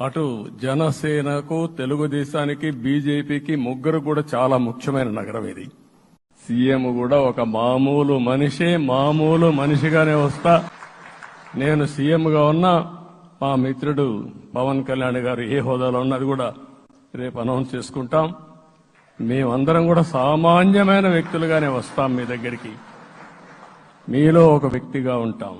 అటు జనసేనకు తెలుగుదేశానికి బీజేపీకి ముగ్గురు కూడా చాలా ముఖ్యమైన నగరం ఇది. సీఎం కూడా ఒక మామూలు మనిషే మామూలు మనిషిగానే వస్తా. నేను సీఎంగా ఉన్నా మా మిత్రుడు పవన్ కళ్యాణ్ గారు ఏ హోదాలో ఉన్నది కూడా రేపు అనౌన్స్ చేసుకుంటాం. మేమందరం కూడా సామాన్యమైన వ్యక్తులుగానే వస్తాం మీ దగ్గరికి. మీలో ఒక వ్యక్తిగా ఉంటాం.